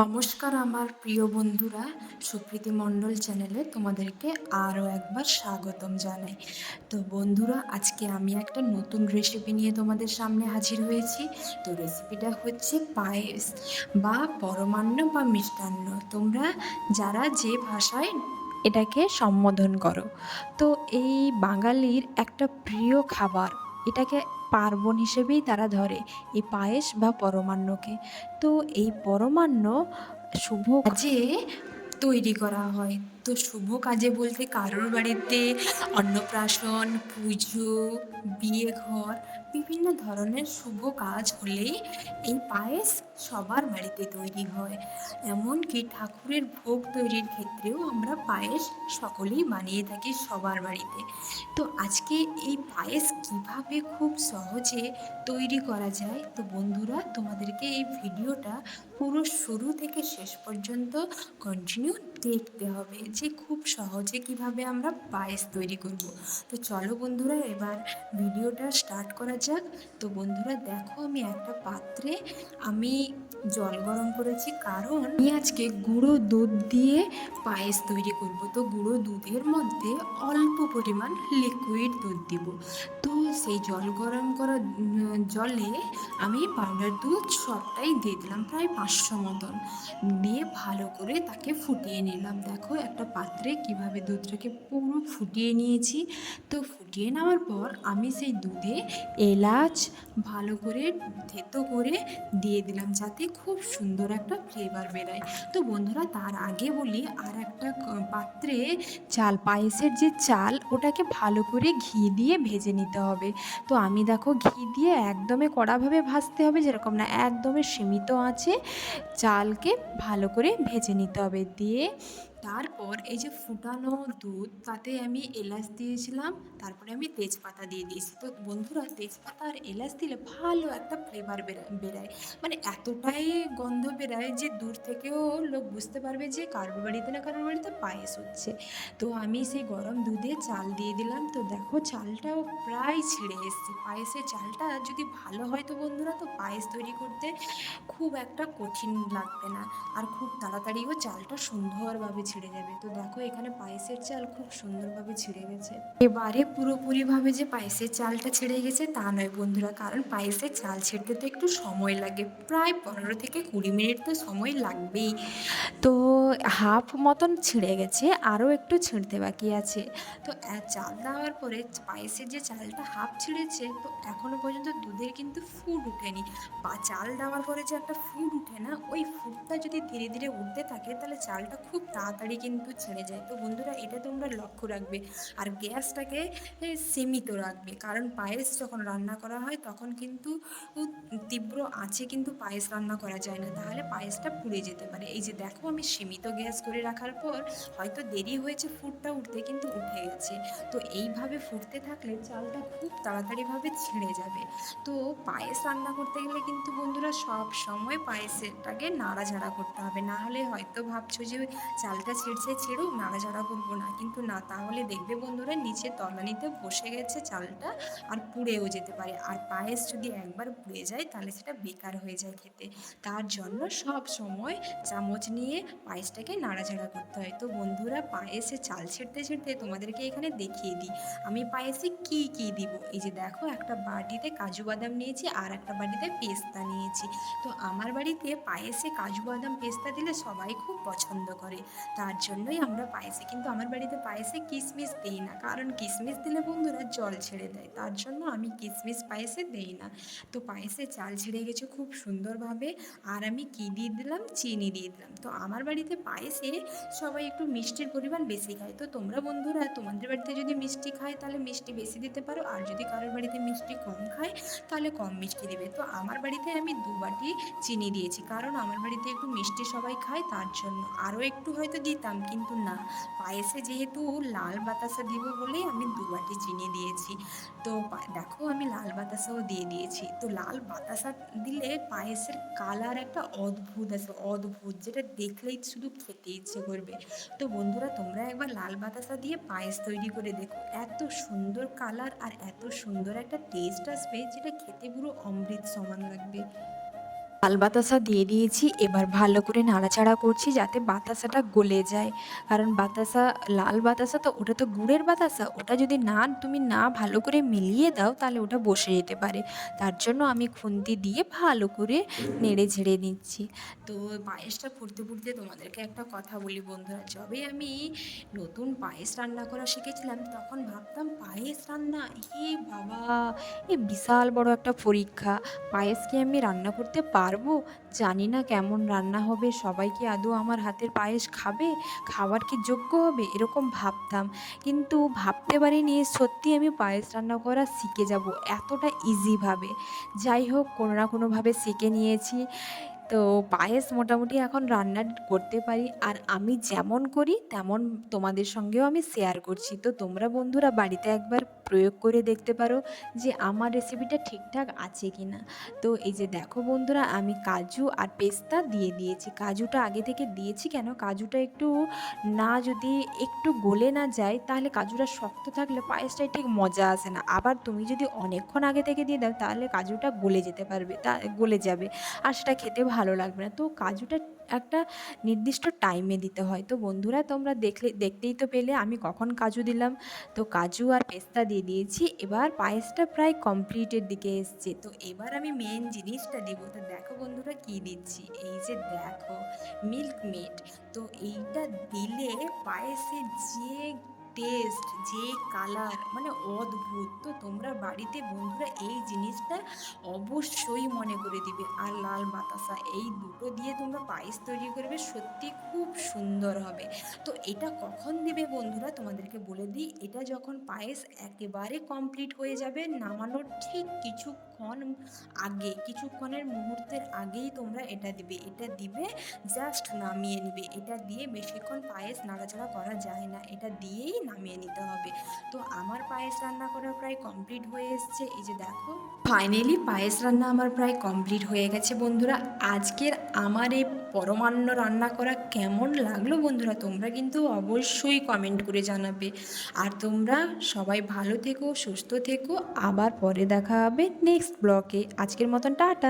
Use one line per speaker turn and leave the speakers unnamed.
নমস্কার আমার প্রিয় বন্ধুরা সুপ্রীতি মণ্ডল চ্যানেলে তোমাদেরকে আরও একবার স্বাগতম জানাই। তো বন্ধুরা, আজকে আমি একটা নতুন রেসিপি নিয়ে তোমাদের সামনে হাজির হয়েছি। তো রেসিপিটা হচ্ছে পায়েস বা পরমান্ন বা মিষ্টান্ন। তোমরা যারা যে ভাষায় এটাকে সম্বোধন করো, তো এই বাঙালির একটা প্রিয় খাবার, এটাকে পার্বণ হিসেবেই তারা ধরে, এই পায়েস বা পরমান্নকে। তো এই পরমান্ন শুভ যে তৈরি করা হয়। তো শুভ কাজে বলতে কারোর বাড়িতে অন্নপ্রাশন, পুজো, বিয়ে ঘর, বিভিন্ন ধরনের শুভ কাজ হলেই এই পায়েস সবার বাড়িতে তৈরি হয়। এমনকি ঠাকুরের ভোগ তৈরির ক্ষেত্রেও আমরা পায়েস সকলেই বানিয়ে থাকি সবার বাড়িতে। তো আজকে এই পায়েস কীভাবে খুব সহজে তৈরি করা যায়? তো বন্ধুরা, তোমাদেরকে এই ভিডিওটা পুরো শুরু থেকে শেষ পর্যন্ত কন্টিনিউ দেখতে হবে যে খুব সহজে কীভাবে আমরা পায়েস তৈরি করব। তো চলো বন্ধুরা, এবার ভিডিওটা স্টার্ট করা যাক। তো বন্ধুরা, দেখো আমি একটা পাত্রে আমি জল গরম করেছি, কারণ আমি আজকে গুঁড়ো দুধ দিয়ে পায়েস তৈরি করব। তো গুঁড়ো দুধের মধ্যে অল্প পরিমাণ লিকুইড দুধ দিব। তো সেই জল গরম করা জলে আমি পাউডার দুধ সবটাই দিয়ে দিলাম প্রায় পাঁচশো মতন। দিয়ে ভালো করে তাকে ফুটিয়ে নিলাম। দেখো একটা পাত্রে কীভাবে দুধটাকে পুরো ফুটিয়ে নিয়েছি। তো ফুটিয়ে নেওয়ার পর আমি সেই দুধে এলাচ ভালো করে থেতো করে দিয়ে দিলাম যাতে খুব সুন্দর একটা ফ্লেভার বেরোয়। তো বন্ধুরা, তার আগে বলি আর একটা পাত্রে চাল পায়েসের যে চাল, ওটাকে ভালো করে ঘি দিয়ে ভেজে নিতে হবে। তো আমি দেখো ঘি দিয়ে একদমই কড়াভাবে ভাজতে হবে যেরকম না একদমই সীমিত আছে চালকে ভালো করে ভেজে নিতে হবে। দিয়ে তারপর এই যে ফুটানো দুধ, তাতে আমি এলাচ দিয়েছিলাম, তারপরে আমি তেজপাতা দিয়ে দিয়েছি। তো বন্ধুরা, তেজপাতা আর এলাচ দিলে ভালো একটা ফ্লেভার বেরোয় বেরায়। মানে এতটাই গন্ধ বেরায় যে দূর থেকেও লোক বুঝতে পারবে যে কারোর বাড়িতে না কারোর বাড়িতে পায়েস হচ্ছে। তো আমি সেই গরম দুধে চাল দিয়ে দিলাম। তো দেখো, চালটাও প্রায় ছিঁড়ে এসছে। পায়েসের চালটা যদি ভালো হয় তো বন্ধুরা, তো পায়েস তৈরি করতে খুব একটা কঠিন লাগবে না। আর খুব তাড়াতাড়িও চালটা সুন্দরভাবে ছিঁড়ে যাবে। তো দেখো, এখানে পায়েসের চাল খুব সুন্দরভাবে ছিঁড়ে গেছে। এবারে পুরোপুরিভাবে যে পায়েসের চালটা ছিঁড়ে গেছে তা নয় বন্ধুরা, কারণ পায়েসের চাল ছিঁড়তে তো একটু সময় লাগে। প্রায় পনেরো থেকে কুড়ি মিনিট তো সময় লাগবেই। তো হাফ মতন ছিঁড়ে গেছে, আরও একটু ছিঁড়তে বাকি আছে। তো চাল দেওয়ার পরে পায়েসের যে চালটা হাফ ছিঁড়েছে, তো এখনও পর্যন্ত দুধের কিন্তু ফুড উঠেনি। বা চাল দেওয়ার পরে যে একটা ফুড উঠে না, ওই ফুডটা যদি ধীরে ধীরে উঠতে থাকে, তাহলে চালটা খুব তাড়াতাড়ি কিন্তু ছেড়ে যায়। তো বন্ধুরা, এটা তোমরা লক্ষ্য রাখবে। আর গ্যাসটাকে সীমিত রাখবে। কারণ পায়েস যখন রান্না করা হয়, তখন কিন্তু তীব্র আঁচে কিন্তু পায়েস রান্না করা যায় না। তাহলে পায়েসটা পুড়ে যেতে পারে। এই যে দেখো, আমি সীমিত গ্যাস করে রাখার পর, হয়তো দেরি হয়েছে, ফুটটা উঠতে কিন্তু উঠে গেছে। তো এইভাবে ফুটতে থাকলে চালটা খুব তাড়াতাড়িভাবে ছেড়ে যাবে। তো পায়েস রান্না করতে গেলে কিন্তু বন্ধুরা, সব সময় পায়েসেরটাকে নাড়াঝাড়া করতে হবে। না হলে হয়তো ভাবছ যে চালটা ছিঁড়ছে ছেড়েও নাড়াঝাড়া করব না। কিন্তু না, তাহলে দেখবে বন্ধুরা নিচে তলানিতে বসে গেছে চালটা আর পুড়েও যেতে পারে। আর পায়েস যদি একবার পুড়ে যায়, তাহলে সেটা বেকার হয়ে যায় খেতে। তার জন্য সব সময় চামচ নিয়ে পায়েসটাকে নাড়াঝাড়া করতে হয়। তো বন্ধুরা, পায়েসে চাল ছিঁড়তে ছিঁড়তে তোমাদেরকে এখানে দেখিয়ে দিই। আমি পায়েসে কি কি দিব? এই যে দেখো, একটা বাটিতে কাজু বাদাম নিয়েছি আর একটা বাটিতে পেস্তা নিয়েছি। তো আমার বাড়িতে পায়েসে কাজু বাদাম, পেস্তা দিলে সবাই খুব পছন্দ করে। তার জন্যই আমরা পায়েসে, কিন্তু আমার বাড়িতে পায়েসে কিশমিশ দিই না। কারণ কিশমিশ দিলে বন্ধুরা জল ছেড়ে দেয়। তার জন্য আমি কিশমিশ পায়েসে দেই না। তো পায়েসে চাল ছেড়ে গেছে খুব সুন্দরভাবে। আর আমি কি দিয়ে দিলাম? চিনি দিয়ে দিলাম। তো আমার বাড়িতে পায়েসে সবাই একটু মিষ্টির পরিমাণ বেশি খায়। তো তোমরা বন্ধুরা, তোমাদের বাড়িতে যদি মিষ্টি খায়, তাহলে মিষ্টি বেশি দিতে পারো। আর যদি কারোর বাড়িতে মিষ্টি কম খায়, তাহলে কম মিষ্টি দেবে। তো আমার বাড়িতে আমি দু বাটি চিনি দিয়েছি। কারণ আমার বাড়িতে একটু মিষ্টি সবাই খায়, তার জন্য। আরও একটু হয়তো দিতাম, কিন্তু না। পায়েসে যেহেতু লাল বাতাসা দিব বলেই আমি দু বাটি চিনি দিয়েছি। তো দেখো আমি লাল বাতাসাও দিয়ে দিয়েছি। তো লাল বাতাসা দিলে পায়েসের কালার একটা অদ্ভুত আছে, অদ্ভুত, যেটা দেখলেই শুধু খেতে ইচ্ছে করবে। তো বন্ধুরা, তোমরা একবার লাল বাতাসা দিয়ে পায়েস তৈরি করে দেখো। এত সুন্দর কালার আর এত সুন্দর একটা টেস্ট আসবে, যেটা খেতে পুরো অমৃত সমান লাগবে। লাল বাতাসা দিয়ে দিয়েছি, এবার ভালো করে নাড়াচাড়া করছি যাতে বাতাসাটা গলে যায়। কারণ বাতাসা, লাল বাতাসা তো ওটা তো গুড়ের বাতাসা, ওটা যদি না, তুমি না ভালো করে মিলিয়ে দাও তাহলে ওটা বসে যেতে পারে। তার জন্য আমি খুন্তি দিয়ে ভালো করে নেড়ে ঝেড়ে নিচ্ছি। তো পায়েসটা ফুটতে ফুটতে তোমাদেরকে একটা কথা বলি বন্ধুরা, যবে আমি নতুন পায়েস রান্না করা শিখেছিলাম, তখন ভাবতাম পায়েস রান্না, এ বাবা, এ বিশাল বড় একটা পরীক্ষা। পায়েস কি আমি রান্না করতে পারব? জানি না কেমন রান্না হবে, সবাই কি আদৌ আমার হাতের পায়েস খাবে? খাওয়ার কি যোগ্য হবে? এরকম ভাবতাম। কিন্তু ভাবতে পারিনি, সত্যি আমি পায়েস রান্না করা শিখে যাব এতটা ইজিভাবে যাই হোক, কোনো না কোনোভাবে শিখে নিয়েছি। তো পায়েস মোটামুটি এখন রান্না করতে পারি। আর আমি যেমন করি, তেমন তোমাদের সঙ্গেও আমি শেয়ার করছি। তো তোমরা বন্ধুরা বাড়িতে একবার প্রয়োগ করে দেখতে পারো যে আমার রেসিপিটা ঠিকঠাক আছে কি না তো এই যে দেখো বন্ধুরা, আমি কাজু আর পেস্তা দিয়ে দিয়েছি। কাজুটা আগে থেকে দিয়েছি কেন? কাজুটা একটু না যদি একটু গলে না যায়, তাহলে কাজুটা শক্ত থাকলে পায়েসটায় ঠিক মজা আসে না। আবার তুমি যদি অনেকক্ষণ আগে থেকে দিয়ে দাও, তাহলে কাজুটা গলে যেতে পারবে, তা গলে যাবে। আর সেটা খেতে ভালো লাগবে না। তো কাজুটা একটা নির্দিষ্ট টাইমে দিতে হয়। তো বন্ধুরা, তোমরা দেখলে, দেখতেই তো পেলে, আমি কখন কাজু দিলাম। তো কাজু আর পেস্তা দিয়ে দিয়েছি। এবার পায়েসটা প্রায় কমপ্লিটের দিকে এসছে। তো এবার আমি মেন জিনিসটা দেবো। তো দেখো বন্ধুরা, কি দিচ্ছি? এই যে দেখো মিল্ক মেড তো এইটা দিলে পায়েসের যে টেস্ট যে কালার মানে অদ্ভুত। তো তোমরা বাড়িতে বন্ধুরা এই জিনিসটা অবশ্যই মনে করে দিবে। আর লাল বাতাসা, এই দুটো দিয়ে তোমরা পায়েস তৈরি করবে, সত্যি খুব সুন্দর হবে। তো এটা কখন দিবে বন্ধুরা? তোমাদেরকে বলে দিই, এটা যখন পায়েস একেবারে কমপ্লিট হয়ে যাবে, নামানোর ঠিক কিছুক্ষণ আগে, কিছুক্ষণের মুহূর্তের আগেই তোমরা এটা দিবে। এটা দিবে জাস্ট নামিয়ে নিবে। এটা দিয়ে বেশিক্ষণ পায়েস নাড়াচাড়া করা যায় না। এটা দিয়েই নামিয়ে নিতে হবে। তো আমার পায়েস রান্না করা প্রায় কমপ্লিট হয়ে এসছে। এই যে দেখো ফাইনালি পায়েস রান্না আমার প্রায় কমপ্লিট হয়ে গেছে বন্ধুরা। আজকের আমার এই পরমান্ন রান্না করা কেমন লাগল বন্ধুরা, তোমরা কিন্তু অবশ্যই কমেন্ট করে জানাবে। আর তোমরা সবাই ভালো থেকো, সুস্থ থেকো। আবার পরে দেখা হবে নেক্সট ব্লকে। আজকের মতন টাটা।